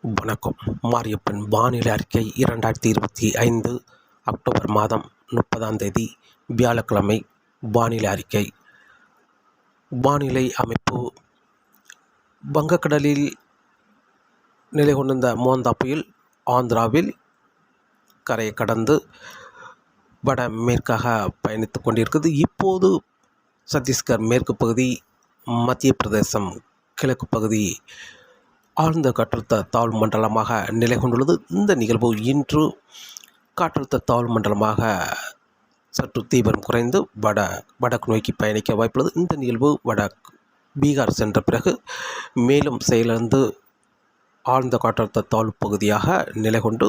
வணக்கம். மாரியப்பன் வானிலை அறிக்கை இரண்டாயிரத்தி இருபத்தி ஐந்து அக்டோபர் மாதம் முப்பதாம் தேதி வியாழக்கிழமை வானிலை அறிக்கை. வானிலை அமைப்பு. வங்கக்கடலில் நிலை கொண்டிருந்த மோந்தா புயல் ஆந்திராவில் கரையை கடந்து வட மேற்காக பயணித்து கொண்டிருக்கிறது. இப்போது சத்தீஸ்கர் மேற்கு பகுதி மத்திய பிரதேசம் கிழக்கு பகுதி ஆழ்ந்த காற்றழுத்த தாழ்வு மண்டலமாக நிலை கொண்டுள்ளது. இந்த நிகழ்வு இன்று காற்றழுத்த தாழ்வு மண்டலமாக சற்று தீவிரம் குறைந்து வட வடக்கு நோக்கி பயணிக்க வாய்ப்புள்ளது. இந்த நிகழ்வு வட பீகார் சென்ற பிறகு மேலும் செயலிழந்து ஆழ்ந்த காற்றழுத்த தாழ்வு பகுதியாக நிலை கொண்டு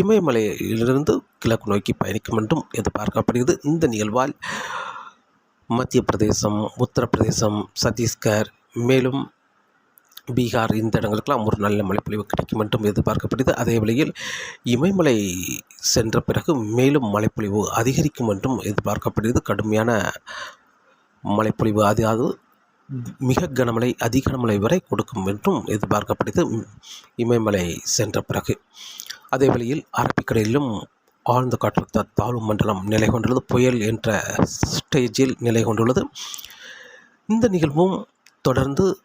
இமயமலையிலிருந்து கிழக்கு நோக்கி பயணிக்கும் என்றும் எதிர்பார்க்கப்படுகிறது. இந்த நிகழ்வால் மத்திய பிரதேசம் உத்தரப்பிரதேசம் சத்தீஸ்கர் மேலும் பீகார் இந்த இடங்களுக்கெல்லாம் ஒரு நல்ல மழைப்பொழிவு கிடைக்கும் என்றும் எதிர்பார்க்கப்படுது. அதே வேளையில் இமயமலை சென்ற பிறகு மேலும் மழைப்பொழிவு அதிகரிக்கும் என்றும் எதிர்பார்க்கப்படுகிறது. கடுமையான மழைப்பொழிவு அதாவது மிக கனமழை அதி கனமழை வரை கொடுக்கும் என்றும் எதிர்பார்க்கப்படுது இமயமலை சென்ற பிறகு. அதே வேளையில் அரபிக்கடலிலும் ஆழ்ந்த காற்றழுத்த தாழ்வு மண்டலம் நிலை கொண்டுள்ளது. புயல் என்ற ஸ்டேஜில் நிலை கொண்டுள்ளது. இந்த நிகழ்வும் தொடர்ந்து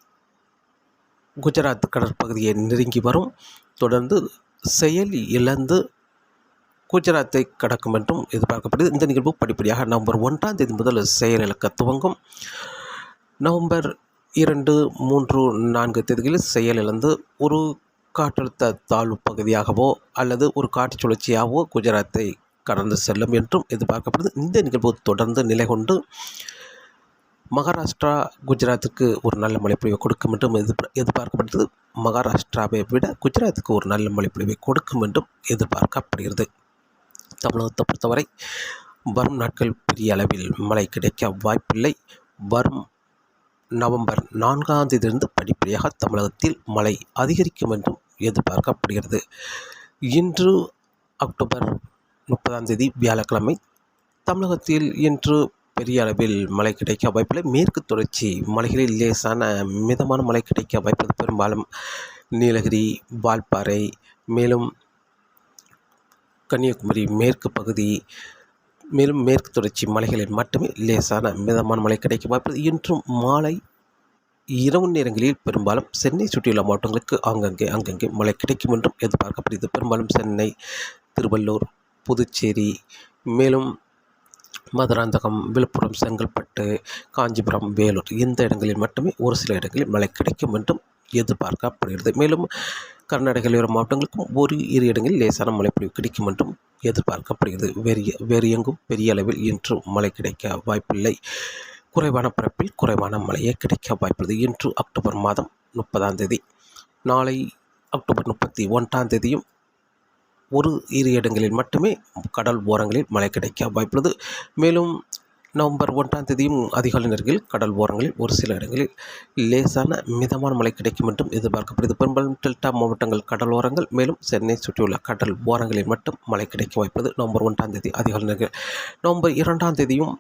குஜராத் கடற்பகுதியை நெருங்கி வரும். தொடர்ந்து செயல் இழந்து குஜராத்தை கடக்கும் என்றும் எதிர்பார்க்கப்படுது. இந்த நிகழ்வு படிப்படியாக நவம்பர் ஒன்றாம் தேதி முதல் செயலிழக்க துவங்கும். நவம்பர் இரண்டு மூன்று நான்கு தேதிகளில் செயலிழந்து ஒரு காற்றழுத்த தாழ்வு பகுதியாகவோ அல்லது ஒரு காற்று சுழற்சியாகவோ குஜராத்தை கடந்து செல்லும் என்றும் எதிர்பார்க்கப்படுது. இந்த நிகழ்வு தொடர்ந்து நிலை கொண்டு மகாராஷ்டிரா குஜராத்துக்கு ஒரு நல்ல மழைப்பொழிவை கொடுக்கும் என்றும் எதிர் எதிர்பார்க்கப்படுகிறது. மகாராஷ்டிராவை விட குஜராத்துக்கு ஒரு நல்ல மழைப்பொழிவை கொடுக்கும் என்றும் எதிர்பார்க்கப்படுகிறது. தமிழகத்தை பொறுத்தவரை வரும் நாட்கள் பெரிய அளவில் மழை கிடைக்க வாய்ப்பில்லை. வரும் நவம்பர் நான்காம் தேதியிலிருந்து படிப்படியாக தமிழகத்தில் மழை அதிகரிக்கும் என்றும் எதிர்பார்க்கப்படுகிறது. இன்று அக்டோபர் முப்பதாம் தேதி வியாழக்கிழமை தமிழகத்தில் இன்று பெரிய அளவில் மழை கிடைக்க வாய்ப்பில்லை. மேற்கு தொடர்ச்சி மலைகளில் லேசான மிதமான மழை கிடைக்க வாய்ப்பு பெரும்பாலும் நீலகிரி வால்பாறை மேலும் கன்னியாகுமரி மேற்கு பகுதி மேலும் மேற்கு தொடர்ச்சி மலைகளில் மட்டுமே லேசான மிதமான மழை கிடைக்க வாய்ப்பு இன்றும் மாலை இரவு நேரங்களில் பெரும்பாலும் சென்னை சுற்றியுள்ள மாவட்டங்களுக்கு ஆங்கங்கே அங்கங்கே மழை கிடைக்கும் என்றும் எதிர்பார்க்கப்படுகிறது. பெரும்பாலும் சென்னை திருவள்ளூர் புதுச்சேரி மேலும் மதுராந்தகம் விழுப்புரம் செங்கல்பட்டு காஞ்சிபுரம் வேலூர் இந்த இடங்களில் மட்டுமே ஒரு சில இடங்களில் மழை கிடைக்கும் என்றும் எதிர்பார்க்கப்படுகிறது. மேலும் கர்நாடக எல்லையோர மாவட்டங்களுக்கும் ஒரு இரு இடங்களில் லேசான மழைப்பொழிவு கிடைக்கும் என்றும் எதிர்பார்க்கப்படுகிறது. வேறு வேறு எங்கும் பெரிய அளவில் இன்று மழை கிடைக்க வாய்ப்பில்லை. குறைவான பரப்பில் குறைவான மழையே கிடைக்க வாய்ப்புள்ளது. இன்று அக்டோபர் மாதம் முப்பதாம் தேதி நாளை அக்டோபர் முப்பத்தி ஒன்றாம் தேதியும் ஒரு இரு இடங்களில் மட்டுமே கடல் ஓரங்களில் மழை கிடைக்க வாய்ப்புள்ளது. மேலும் நவம்பர் ஒன்றாம் தேதியும் அதிகாலை நேரங்களில் கடல் ஓரங்களில் ஒரு சில இடங்களில் லேசான மிதமான மழை கிடைக்கும் என்றும் எதிர்பார்க்கப்படுகிறது. பெரும்பாலும் டெல்டா மாவட்டங்கள் கடல் ஓரங்கள் மேலும் சென்னை சுற்றியுள்ள கடல் ஓரங்களில் மட்டும் மழை கிடைக்க வாய்ப்புள்ளது. நவம்பர் ஒன்றாம் தேதி அதிகாலை நேரங்கள் நவம்பர் இரண்டாம் தேதியும்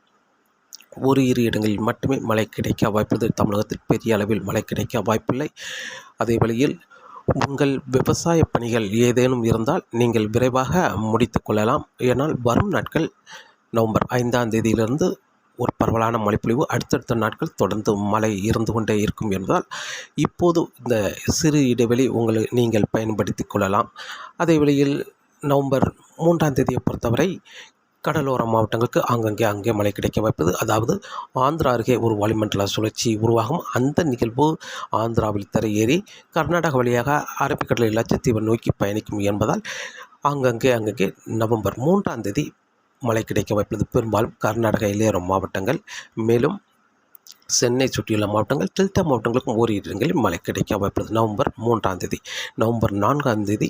ஒரு இரு இடங்களில் மட்டுமே மழை கிடைக்க வாய்ப்புள்ளது. தமிழகத்தில் பெரிய அளவில் மழை கிடைக்க வாய்ப்பில்லை. அதே வழியில் உங்கள் விவசாய பணிகள் ஏதேனும் இருந்தால் நீங்கள் விரைவாக முடித்து கொள்ளலாம். ஏனால் வரும் நாட்கள் நவம்பர் ஐந்தாம் தேதியிலிருந்து ஒரு பரவலான மழைப்பொழிவு அடுத்தடுத்த நாட்கள் தொடர்ந்து மழை இருந்து கொண்டே இருக்கும் என்பதால் இப்போது இந்த சிறு இடைவெளி உங்களை நீங்கள் பயன்படுத்தி கொள்ளலாம். அதே வேளையில் நவம்பர் மூன்றாம் தேதியை பொறுத்தவரை கடலோர மாவட்டங்களுக்கு ஆங்கங்கே அங்கே மழை கிடைக்க வாய்ப்பது அதாவது ஆந்திரா அருகே ஒரு வளிமண்டல சுழற்சி உருவாகும். அந்த நிகழ்வு ஆந்திராவில் தரையேறி கர்நாடகா வழியாக அரபிக்கடலில் லட்சத்தீவை நோக்கி பயணிக்கும் என்பதால் ஆங்கங்கே அங்கங்கே நவம்பர் மூன்றாம் தேதி மழை கிடைக்க வாய்ப்புள்ளது பெரும்பாலும் கர்நாடக இளையோரம் மாவட்டங்கள் மேலும் சென்னை சுற்றியுள்ள மாவட்டங்கள் டெல்டா மாவட்டங்களுக்கும் ஓரிரு இடங்களில் மழை கிடைக்க வாய்ப்புள்ளது நவம்பர் மூன்றாம் தேதி நவம்பர் நான்காம் தேதி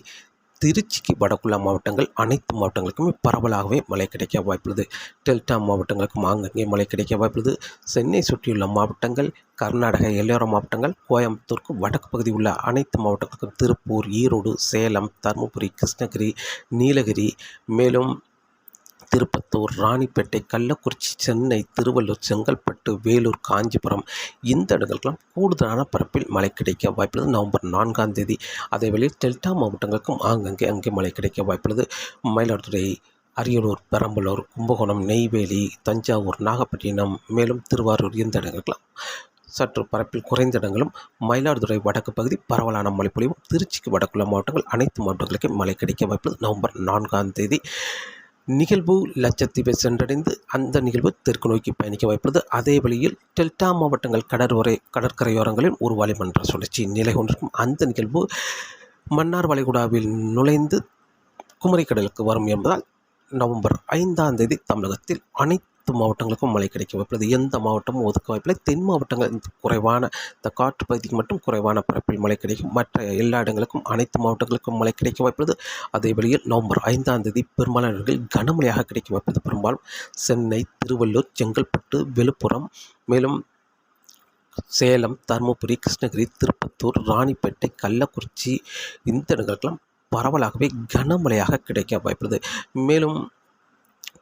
திருச்சிக்கு வடக்குள்ள மாவட்டங்கள் அனைத்து மாவட்டங்களுக்குமே பரவலாகவே மழை கிடைக்க வாய்ப்புள்ளது. டெல்டா மாவட்டங்களுக்கும் ஆங்கங்கே மழை கிடைக்க வாய்ப்புள்ளது. சென்னை சுற்றியுள்ள மாவட்டங்கள் கர்நாடக எல்லையோர மாவட்டங்கள் கோயம்புத்தூருக்கு வடக்கு பகுதி உள்ள அனைத்து மாவட்டங்களுக்கும் திருப்பூர் ஈரோடு சேலம் தருமபுரி கிருஷ்ணகிரி நீலகிரி மேலும் திருப்பத்தூர் ராணிப்பேட்டை கள்ளக்குறிச்சி சென்னை திருவள்ளூர் செங்கல்பட்டு வேலூர் காஞ்சிபுரம் இந்த இடங்களுக்கெல்லாம் கூடுதலான பரப்பில் மழை கிடைக்க வாய்ப்புள்ளது. நவம்பர் நான்காம் தேதி. அதே வேளையில் டெல்டா மாவட்டங்களுக்கும் ஆங்கங்கே அங்கே மழை கிடைக்க வாய்ப்புள்ளது. மயிலாடுதுறை அரியலூர் பெரம்பலூர் கும்பகோணம் நெய்வேலி தஞ்சாவூர் நாகப்பட்டினம் மேலும் திருவாரூர் இந்த இடங்களுக்கெல்லாம் சற்று பரப்பில் குறைந்த இடங்களும் மயிலாடுதுறை வடக்கு பகுதி பரவலான மழைப்பொழிவும் திருச்சிக்கு வடக்குள்ள மாவட்டங்கள் அனைத்து மாவட்டங்களுக்கும் மழை கிடைக்க வாய்ப்புள்ளது. நவம்பர் நான்காம் தேதி. நிகழ்வு லட்சத்தீவை சென்றடைந்து அந்த நிகழ்வு தெற்கு நோக்கி பயணிக்க வாய்ப்புள்ளது அதே வழியில் டெல்டா மாவட்டங்கள் கடற்கரை கடற்கரையோரங்களில் ஒரு வளிமன்ற சுழற்சி நிலை கொண்டிருக்கும் அந்த நிகழ்வு மன்னார் வளைகுடாவில் நுழைந்து குமரிக்கடலுக்கு வரும் என்பதால் நவம்பர் ஐந்தாம் தேதி தமிழகத்தில் அனைத்து மாவட்டங்களுக்கும் மழை கிடைக்க வாய்ப்புள்ளது. எந்த மாவட்டமும் ஒதுக்க வாய்ப்பில்லை. தென் மாவட்டங்கள் குறைவான இந்த காற்று பகுதிக்கு மட்டும் குறைவான பரப்பில் மழை கிடைக்கும். மற்ற எல்லா இடங்களுக்கும் அனைத்து மாவட்டங்களுக்கும் மழை கிடைக்க வாய்ப்புள்ளது. அதே வழியில் நவம்பர் ஐந்தாம் தேதி பெரும்பாலான இடங்களில் கனமழையாக கிடைக்க வாய்ப்புள்ளது. பெரும்பாலும் சென்னை திருவள்ளூர் செங்கல்பட்டு விழுப்புரம் மேலும் சேலம் தருமபுரி கிருஷ்ணகிரி திருப்பத்தூர் ராணிப்பேட்டை கள்ளக்குறிச்சி இந்த இடங்களுக்கெல்லாம் பரவலாகவே கனமழையாக கிடைக்க வாய்ப்புள்ளது. மேலும்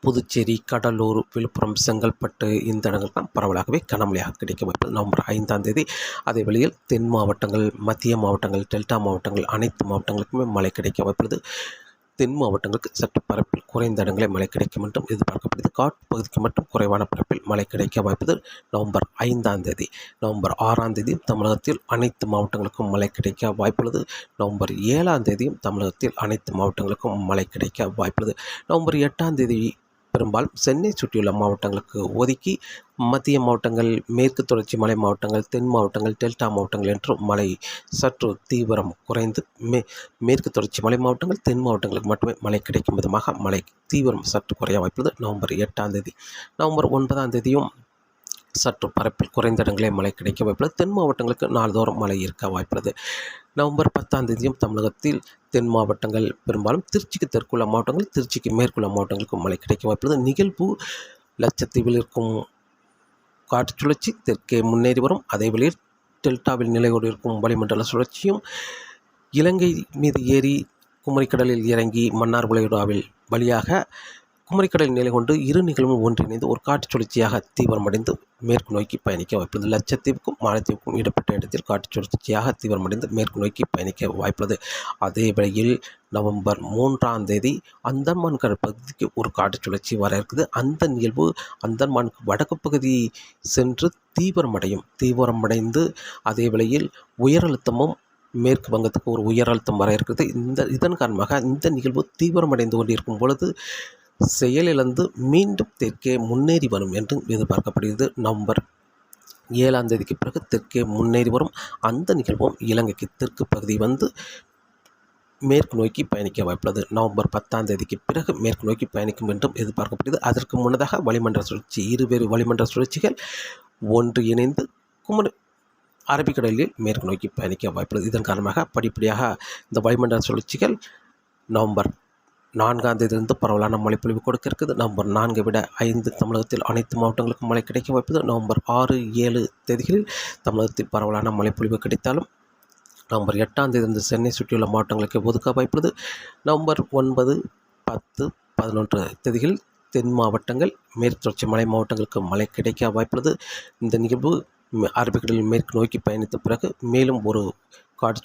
புதுச்சேரி கடலூர் விழுப்புரம் செங்கல்பட்டு இந்த இடங்கள்லாம் பரவலாகவே கனமழையாக கிடைக்க வாய்ப்பு நவம்பர் ஐந்தாம் தேதி அதே வழியில் தென் மாவட்டங்கள் மத்திய மாவட்டங்கள் டெல்டா மாவட்டங்கள் அனைத்து மாவட்டங்களுக்குமே மழை கிடைக்க வாய்ப்புள்ளது. தென் மாவட்டங்களுக்கு சற்று பரப்பில் குறைந்த இடங்களில் மழை கிடைக்கும் என்றும் எதிர்பார்க்கப்படுது காட்டுப்பகுதிக்கு மட்டும் குறைவான பரப்பில் மழை கிடைக்க வாய்ப்பது நவம்பர் ஐந்தாம் தேதி நவம்பர் ஆறாம் தேதியும் தமிழகத்தில் அனைத்து மாவட்டங்களுக்கும் மழை கிடைக்க வாய்ப்புள்ளது. நவம்பர் ஏழாம் தேதியும் தமிழகத்தில் அனைத்து மாவட்டங்களுக்கும் மழை கிடைக்க வாய்ப்புள்ளது. நவம்பர் எட்டாம் தேதி பெரும்பாலும் சென்னை சுற்றியுள்ள மாவட்டங்களுக்கு ஒதுக்கி மத்திய மாவட்டங்கள் மேற்கு தொடர்ச்சி மலை மாவட்டங்கள் தென் மாவட்டங்கள் டெல்டா மாவட்டங்கள் என்றும் மழை சற்று தீவிரம் குறைந்து மே மேற்கு தொடர்ச்சி மலை மாவட்டங்கள் தென் மாவட்டங்களுக்கு மட்டுமே மழை கிடைக்கும் விதமாக மழை தீவிரம் சற்று குறைய வாய்ப்புள்ளது. நவம்பர் எட்டாம் தேதி நவம்பர் ஒன்பதாம் தேதியும் சற்று பரப்பில் குறைந்த இடங்களே மழை கிடைக்க வாய்ப்புள்ளது. தென் மாவட்டங்களுக்கு நாள்தோறும் மழை இருக்க வாய்ப்புள்ளது. நவம்பர் பத்தாம் தேதியும் தமிழகத்தில் தென் மாவட்டங்கள் பெரும்பாலும் திருச்சிக்கு தெற்குள்ள மாவட்டங்கள் திருச்சிக்கு மேற்குள்ள மாவட்டங்களுக்கும் மழை கிடைக்க வாய்ப்புள்ளது நிகழ்வு லட்சத்தீவில் இருக்கும் காற்று சுழற்சி தெற்கே முன்னேறி வரும். அதே வழியில் டெல்டாவில் நிலையோடு இருக்கும் வளிமண்டல சுழற்சியும் இலங்கை மீது ஏறி குமரிக்கடலில் இறங்கி மன்னார் விளையாடாவில் வழியாக குமரிக்கடலில் நிலை கொண்டு இரு நிகழ்வும் ஒன்றிணைந்து ஒரு காற்று சுழற்சியாக தீவிரமடைந்து மேற்கு நோக்கி பயணிக்க வாய்ப்புள்ளது. லட்சத்தீவுக்கும் மாலத்தீவுக்கும் இடப்பட்ட இடத்தில் காற்று சுழற்சியாக தீவிரமடைந்து மேற்கு நோக்கி பயணிக்க வாய்ப்புள்ளது. அதே வேளையில் நவம்பர் மூன்றாம் தேதி அந்தமான் கடற்பகுதிக்கு ஒரு காற்று சுழற்சி வர இருக்குது. அந்த நிகழ்வு அந்தமானுக்கு வடக்கு பகுதி சென்று தீவிரமடையும். தீவிரமடைந்து அதே வேளையில் உயரழுத்தமும் மேற்கு வங்கத்துக்கு ஒரு உயர் அழுத்தம் வர இருக்கிறது இந்த இதன் காரணமாக இந்த நிகழ்வு தீவிரமடைந்து கொண்டிருக்கும் பொழுது செயலிழந்து மீண்டும் தெற்கே முன்னேறி வரும் என்று எதிர்பார்க்கப்படுகிறது. நவம்பர் ஏழாம் தேதிக்கு பிறகு தெற்கே முன்னேறி வரும். அந்த நிகழ்வும் இலங்கைக்கு தெற்கு பகுதி வந்து மேற்கு நோக்கி பயணிக்க வாய்ப்புள்ளது. நவம்பர் பத்தாம் தேதிக்கு பிறகு மேற்கு நோக்கி பயணிக்கும் என்றும் எதிர்பார்க்கப்படுகிறது. அதற்கு முன்னதாக வளிமண்டல சுழற்சி இருவேறு வளிமண்டல சுழற்சிகள் ஒன்று இணைந்து குமரி அரபிக்கடலில் மேற்கு நோக்கி பயணிக்க வாய்ப்புள்ளது. இதன் காரணமாக படிப்படியாக இந்த வளிமண்டல சுழற்சிகள் நவம்பர் நான்காம் தேதியிலிருந்து பரவலான மழைப்பொழிவு கொடுக்க இருக்குது நவம்பர் நான்கை விட ஐந்து தமிழகத்தில் அனைத்து மாவட்டங்களுக்கும் மழை கிடைக்க வாய்ப்பது நவம்பர் ஆறு ஏழு தேதிகளில் தமிழகத்தில் பரவலான மழைப்பொழிவு கிடைத்தாலும் நவம்பர் எட்டாம் தேதியிலிருந்து சென்னை சுற்றியுள்ள மாவட்டங்களுக்கு ஒதுக்க வாய்ப்புள்ளது. நவம்பர் ஒன்பது பத்து பதினொன்று தேதிகளில் தென் மாவட்டங்கள் மேற்கு தொடர்ச்சி மலை மாவட்டங்களுக்கு மழை கிடைக்க வாய்ப்புள்ளது. இந்த நிகழ்வு அரபிக்கடலில் மேற்கு நோக்கி பயணித்த பிறகு மேலும் ஒரு காற்று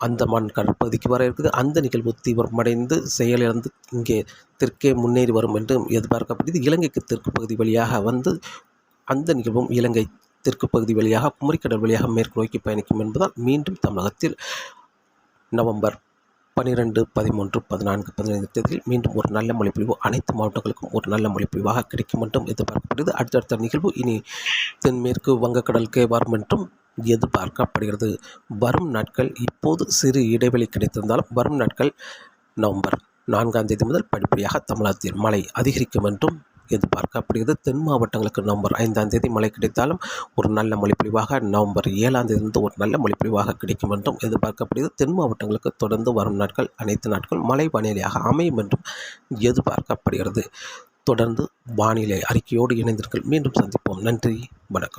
அந்த அந்தமான் கடற்பகுதிக்கு வர இருக்குது. அந்த நிகழ்வு தீவிரமடைந்து செயலிழந்து இங்கே தெற்கே முன்னேறி வரும் என்று எதிர்பார்க்கப்படுகிறது. இலங்கைக்கு தெற்கு பகுதி வழியாக வந்து அந்த நிகழ்வும் இலங்கை தெற்கு பகுதி வழியாக குமரிக்கடல் வழியாக மேற்கு நோக்கி பயணிக்கும் என்பதால் மீண்டும் தமிழகத்தில் நவம்பர் பன்னிரெண்டு பதிமூன்று பதினான்கு பதினைந்து தேதியில் மீண்டும் ஒரு நல்ல மொழிப்பொழிவு அனைத்து மாவட்டங்களுக்கும் ஒரு நல்ல மொழிப்பொழிவாக கிடைக்கும் என்றும் எதிர்பார்க்கப்படுகிறது. அடுத்தடுத்த நிகழ்வு இனி தென்மேற்கு வங்கக்கடலுக்கே வரும் என்றும் எதிர்பார்க்கப்படுகிறது வரும் நாட்கள் இப்போது சிறு இடைவெளி கிடைத்திருந்தாலும் வரும் நாட்கள் நவம்பர் நான்காம் தேதி முதல் படிப்படியாக தமிழகத்தில் மழை அதிகரிக்கும் என்றும் எதிர்பார்க்கப்படுகிறது தென் மாவட்டங்களுக்கு நவம்பர் ஐந்தாம் தேதி மழை கிடைத்தாலும் ஒரு நல்ல மொழிப்பொழிவாக நவம்பர் ஏழாம் தேதியிலிருந்து ஒரு நல்ல மொழிப்பொழிவாக கிடைக்கும் என்றும் எதிர்பார்க்கப்படுகிறது தென் மாவட்டங்களுக்கு தொடர்ந்து வரும் நாட்கள் அனைத்து நாட்கள் மழை வானிலையாக அமையும் என்றும் எதிர்பார்க்கப்படுகிறது தொடர்ந்து வானிலை அறிக்கையோடு இணைந்தீர்கள் மீண்டும் சந்திப்போம். நன்றி. வணக்கம்.